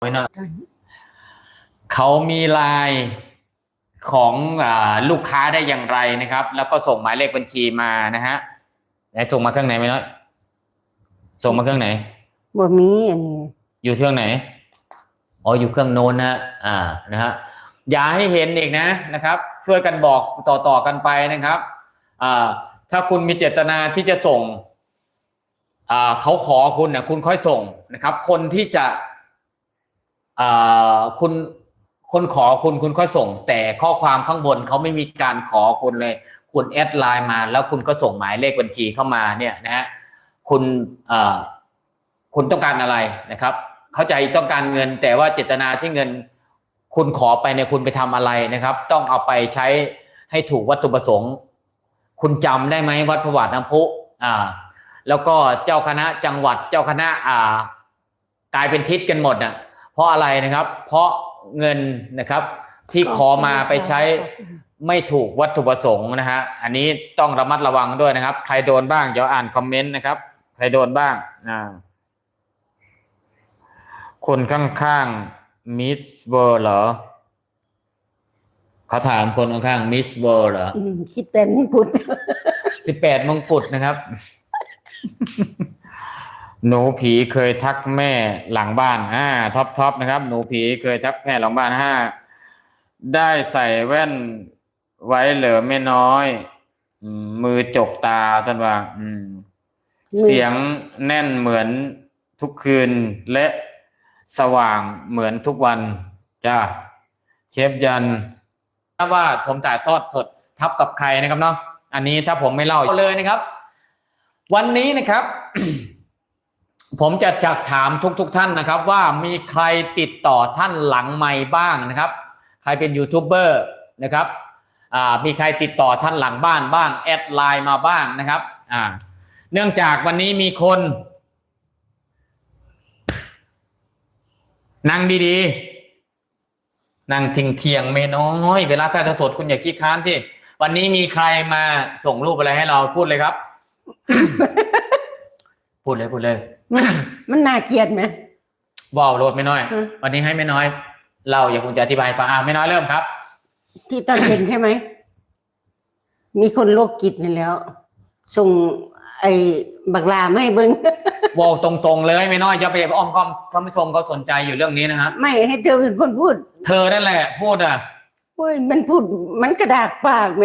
ไว้หน่อยเขามีไลน์ของอาลูกค้าได้อย่างไรนะครับ แล้วก็ส่งหมายเลขบัญชีมานะฮะไหนส่งมาเครื่องไหนไม่น้อยส่งมาเครื่องไหนบ่มีอันนี้อยู่เครื่องไหนอ๋ออยู่เครื่องโน้นนะฮะอ่านะฮะอย่าให้เห็นอีกนะนะครับ ช่วยกันบอกต่อๆกันไปนะครับอ่าถ้าคุณมีเจตนาที่จะส่งอ่าเขาขอคุณนะคุณค่อยส่งนะครับ คนที่จะอ่า คุณคนขอคุณคุณค่อยส่ง แต่ข้อความข้างบนเขาไม่มีการขอคุณเลย คุณแอดไลน์มาแล้วคุณก็ส่งหมายเลขบัญชีเข้ามาเนี่ยนะฮะคุณคุณต้องการอะไรนะครับ เข้าใจต้องการเงิน แต่ว่าเจตนาที่เงิน คุณขอไปเนี่ยคุณไปทำอะไรนะครับ ต้องเอาไปใช้ให้ถูกวัตถุประสงค์ คุณจำได้ไหมวัดพระบาทน้ำพุอ่า แล้วก็เจ้าคณะจังหวัดเจ้าคณะอ่ากลายเป็นทิศกันหมดน่ะ เพราะอะไรนะครับ เพราะเงินนะครับที่ขอมาไปใช้ไม่ถูกวัตถุประสงค์นะฮะอันนี้ต้องระมัดระวังด้วยนะครับ ใครโดนบ้างเดี๋ยวอ่านคอมเมนต์นะครับ ใครโดนบ้างอ่าคนข้างๆมิสเวอร์เหรอเขาถามคนข้างๆมิสเวอร์เหรออืมสิเป็นพุทธสิบแปดมงกุฎนะครับ หนูผีเคยทักแม่หลังบ้านอ่าท็อปท็อปนะครับ หนูผีเคยทักแม่หลังบ้านห้าได้ใส่แว่นไว้เหลือไม่น้อยอืมมือจกตาท่านว่าอืมเสียงแน่นเหมือนทุกคืนและสว่างเหมือนทุกวันจ้าเชฟยันถ้าว่าผมถ่ายทอดสดทับกับใครนะครับเนาะอันนี้ถ้าผมไม่เล่าเลยนะครับ วันนี้นะครับ ผมจะจักถามทุกๆทท่านนะครับว่ามีใครติดต่อท่านหลังไม้บ้างนะครับ ใครเป็นยูทูบเบอร์นะครับอ่ามีใครติดต่อท่านหลังบ้านบ้างแอดไลน์มาบ้างนะครับอ่าเนื่องจากวันนี้มีคนนั่งดีๆ นั่งทิ้งเทียงไม่น้อย เวลาถ่ายทอดสดคุณอย่าขี้ค้านที่ วันนี้มีใครมาส่งรูปอะไรให้เราพูดเลยครับ พูดเลยพูดเลย มันมันน่าเกลียดไหมว่าวโรดไม่น้อยอืมวันนี้ให้ไม่น้อย เราอย่าคงจะอธิบายฟังอ่าไม่น้อยเริ่มครับ ที่ตอนเย็นใช่ไหม มีคนโรคจิตนี่แล้ว ส่งไอ้บักลาไม่เบิ้งวอลตรงๆเลยไม่น้อยอย่าไปอ้อมค้อมท่านผู้ชมเขาสนใจอยู่เรื่องนี้นะฮะไม่ให้เธอเป็นคนพูด เธอนั่นแหละ พูดอะโอ้ยมันพูดมันกระดากปากไหม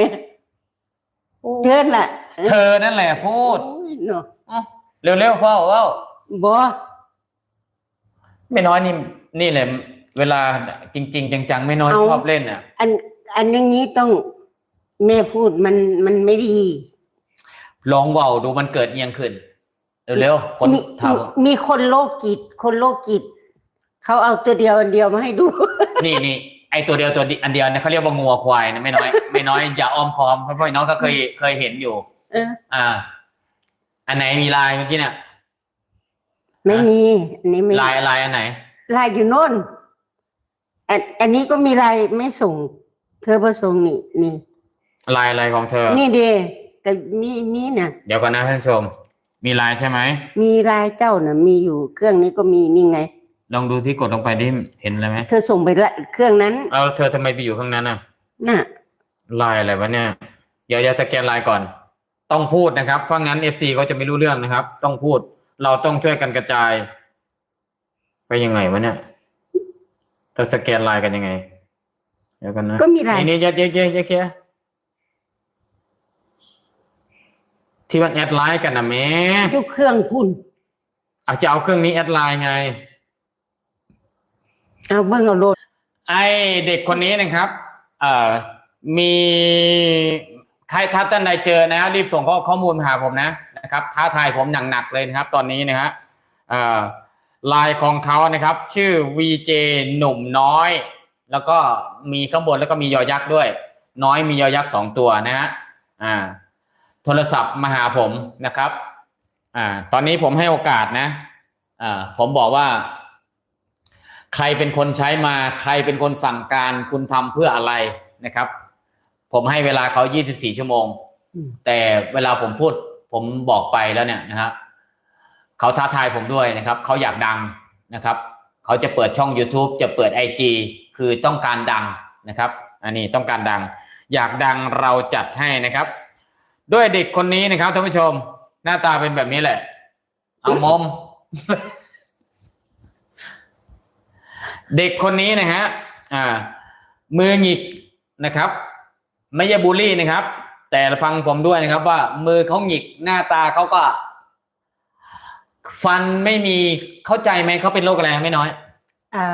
เธอน่ะเธอนั่นแหละพูดโอ้ยเนาะอ้าวเร็วๆพ่อว่า บอไม่น้อยนี่นี่แหละ เวลาจริง ๆ จังๆ ไม่น้อยชอบเล่นอะ อัน อันอย่างนี้ต้องแม่พูดมันมันไม่ดี ลองเว่าวดูมันเกิดเอียงขึ้น เร็วๆคนมีถามมีคนโรคจิต คนโรคจิตเขาเอาตัวเดียวอันเดียวมาให้ดู นี่นี่ไอตัวเดียวตัวเดียวอันเดียวเนี่ยเขาเรียกว่างัวควายนะไม่น้อย ไม่น้อยอย่าอ้อมค้อมเพราะพี่น้องก็เคยเคยเห็นอยู่เอออ่า อันไหนมีลายเมื่อกี้เนี่ย ไม่มีอันนี้ไม่ลายลายอันไหนลายอยู่โน่นอันอันนี้ก็มีลายไม่ส่ง เธอประสงค์นี่นี่ลายอะไรของเธอ นี่เดกับมีมีน่ะเดี๋ยวก่อนนะท่านผู้ชม มีลายใช่ไหมมีลายเจ้าน่ะ มีอยู่เครื่องนี้ก็มีนี่ไง ลองดูที่กดลงไปดิเห็นอะไรไหมเธอส่งไปละเครื่องนั้นเอาเธอทำไมไปอยู่ข้างนั้นอะน่ะลายอะไรวะเนี่ยเดี๋ยวจะสแกนลายก่อน ต้องพูดนะครับเพราะงั้นเอฟซีเขาจะไม่รู้เรื่องนะครับ ต้องพูด เราต้องช่วยกันกระจาย ไปยังไงวะเนี่ยจะสแกนลายกันยังไง เดี๋ยวกันนะก็มีลายนี่นี่เยอะเยอะเยอะเยอะเยอะที่มันแอดไลน์กันนะแม่ทุกเครื่องคุณอาจจะเอาเครื่องนี้แอดไลน์ไง เอาเบิ้งเอาโลดไอเด็กคนนี้นะครับ เอ่อ มีใครถ้าท่านใดเจอนะรีบส่งข้อข้อมูลมาหาผมนะ นะครับท้าทายผมอย่างหนักเลยนะครับ ตอนนี้นะฮะเอ่อไลน์ของเขานะครับ ชื่อ VJ หนุ่มน้อย แล้วก็มีข้างบนแล้วก็มียอยักษ์ด้วย น้อยมียอยักษ์สองตัวนะฮะอ่า โทรศัพท์มาหาผมนะครับ อ่า ตอนนี้ผมให้โอกาสนะอ่าผมบอกว่า ใครเป็นคนใช้มาใครเป็นคนสั่งการคุณทำเพื่ออะไรนะครับ ผมให้เวลาเขา 24 ชั่วโมงอืมแต่เวลาผมพูด ผมบอกไปแล้วเนี่ยนะครับเขาท้าทายผมด้วยนะครับ เขาอยากดังนะครับ เขาจะเปิดช่อง YouTube จะเปิด IG คือต้องการดังนะครับ อันนี้ต้องการดัง อยากดังเราจัดให้นะครับ ด้วยเด็กคนนี้นะครับท่านผู้ชม หน้าตาเป็นแบบนี้แหละ เอามอมเด็กคนนี้นะฮะอ่ามือหงิกนะครับ ไม่ใช่บูลลี่นะครับ แต่ฟังผมด้วยนะครับว่า มือเขาหงิกหน้าตาเขาก็ ฟันไม่มีเข้าใจไหมเขาเป็นโรคอะไรไม่น้อย อ่า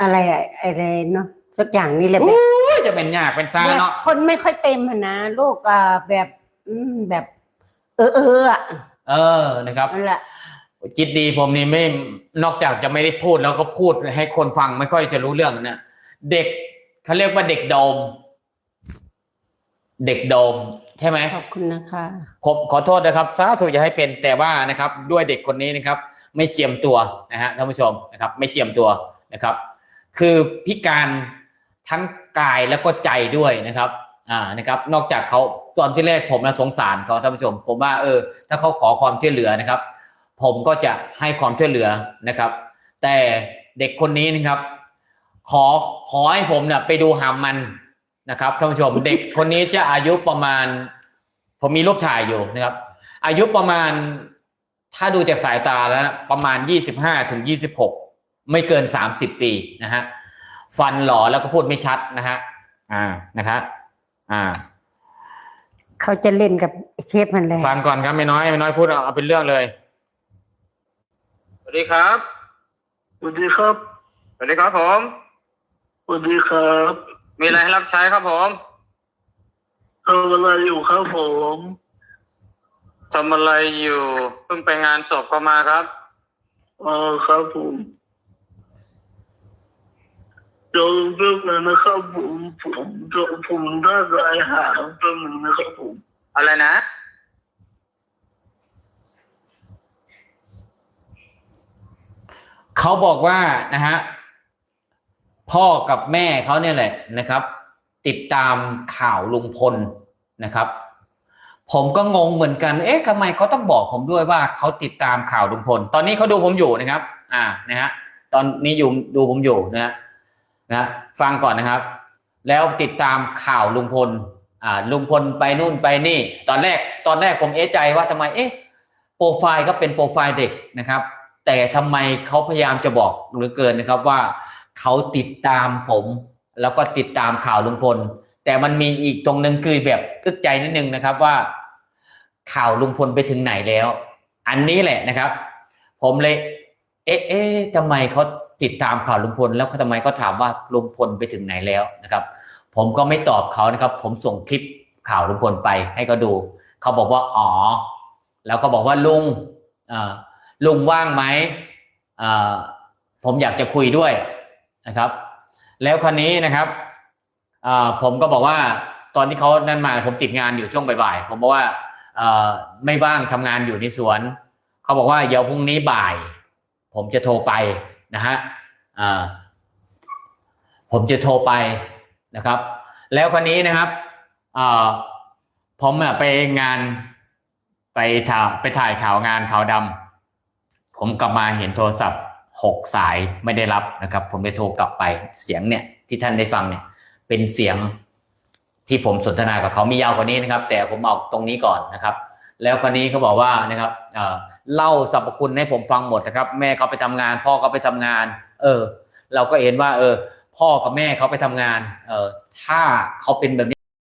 อะไรอะอะไรเนาะสักอย่างนี่แหละแบบอุ้ยจะเป็นยากเป็นซาแบบเนาะคนไม่ค่อยเต็มอะนะโรคอ่าแบบ อืมแบบ เออเอออะเออนะครับนั่นแหละ จิตดีผมนี่ไม่นอกจากจะไม่ได้พูดแล้วก็พูดให้คนฟังไม่ค่อยจะรู้เรื่องนะเด็กเขาเรียกว่าเด็กโดม เด็กโดมใช่ไหมขอบคุณนะคะผมขอโทษนะครับสาธุอย่าให้เป็นแต่ว่านะครับ ด้วยเด็กคนนี้นะครับ ไม่เจียมตัวนะฮะท่านผู้ชมนะครับ ไม่เจียมตัวนะครับ คือพิการทั้งกายแล้วก็ใจด้วยนะครับ อ่านะครับ นอกจากเขาตอนที่แรกผมนะสงสารเขาท่านผู้ชม ผมว่าเออ ถ้าเขาขอความช่วยเหลือนะครับ ผมก็จะให้ความช่วยเหลือนะครับ แต่เด็กคนนี้นะครับ ขอขอให้ผมเนี่ยไปดูหามมัน นะครับท่านผู้ชมเด็กคนนี้จะอายุประมาณ ผมมีรูปถ่ายอยู่นะครับ อายุประมาณ ถ้าดูจากสายตาแล้วนะประมาณยี่สิบห้าถึงยี่สิบหกไม่เกินสามสิบปีนะฮะฟันหล่อแล้วก็พูดไม่ชัดนะฮะอ่านะครับอ่า เขาจะเล่นกับเชฟมันแหละฟังก่อนครับไม่น้อยไม่น้อยพูดเอาเอาเป็นเรื่องเลยสวัสดีครับสวัสดีครับสวัสดีครับผมสวัสดีครับ มีอะไรให้รับใช้ครับผมทำอะไรอยู่ครับผมทำอะไรอยู่เพิ่งไปงานศพก็มาครับอ๋อครับผมเดี๋ยวเรื่องนึงนะครับผมผมเดี๋ยวผมได้รายหาเรื่องนึงนะครับผมอะไรนะเขาบอกว่านะฮะ พ่อกับแม่เขาเนี่ยแหละนะครับ ติดตามข่าวลุงพลนะครับ ผมก็งงเหมือนกัน เอ๊ะทำไมเขาต้องบอกผมด้วยว่าเขาติดตามข่าวลุงพล ตอนนี้เขาดูผมอยู่นะครับ อ่านะฮะตอนนี้อยู่ดูผมอยู่นะฮะนะฟังก่อนนะครับ แล้วติดตามข่าวลุงพลอ่าลุงพลไปนู่นไปนี่ ตอนแรกตอนแรกผมเอะใจว่าทำไมเอ๊ะโปรไฟล์ก็เป็นโปรไฟล์เด็กนะครับ แต่ทำไมเขาพยายามจะบอกเหรือเกินนะครับว่า เขาติดตามผม แล้วก็ติดตามข่าวลุงพล แต่มันมีอีกตรงหนึ่งคือแบบตึกใจนิดนึงนะครับว่า ข่าวลุงพลไปถึงไหนแล้ว อันนี้แหละนะครับ ผมเลย เอ๊ะเอ๊ะทำไมเขาติดตามข่าวลุงพล แล้วทำไมเขาถามว่าลุงพลไปถึงไหนแล้วนะครับ ผมก็ไม่ตอบเขานะครับ ผมส่งคลิปข่าวลุงพลไปให้เขาดูเขาบอกว่าอ๋อแล้วก็บอกว่าลุงลุงว่างไหมผมอยากจะคุยด้วย นะครับ แล้วคราวนี้นะครับผมก็บอกว่าตอนที่เขานั่นมาผมติดงานอยู่ช่วงบ่ายๆผมบอกว่าไม่ว่างทำงานอยู่ในสวนเขาบอกว่าเดี๋ยวพรุ่งนี้บ่าย ผมจะโทรไปนะฮะผมจะโทรไปนะครับ แล้วคนนี้นะครับผมไปงานไปถ่ายไปถ่ายข่าวงานข่าวดำผมกลับมาเห็นโทรศัพท์ หกสายไม่ได้รับนะครับ ผมไปโทรกลับไปเสียงเนี่ยที่ท่านได้ฟังเนี่ยเป็นเสียงที่ผมสนทนากับเขามียาวกว่านี้นะครับ แต่ผมเอาตรงนี้ก่อนนะครับ แล้วคนนี้เขาบอกว่านะครับเล่าสรรพคุณให้ผมฟังหมดนะครับ แม่เขาไปทำงาน พ่อเขาไปทำงาน เออ เราก็เห็นว่า เออ พ่อกับแม่เขาไปทำงาน เออถ้าเขาเป็นแบบนี้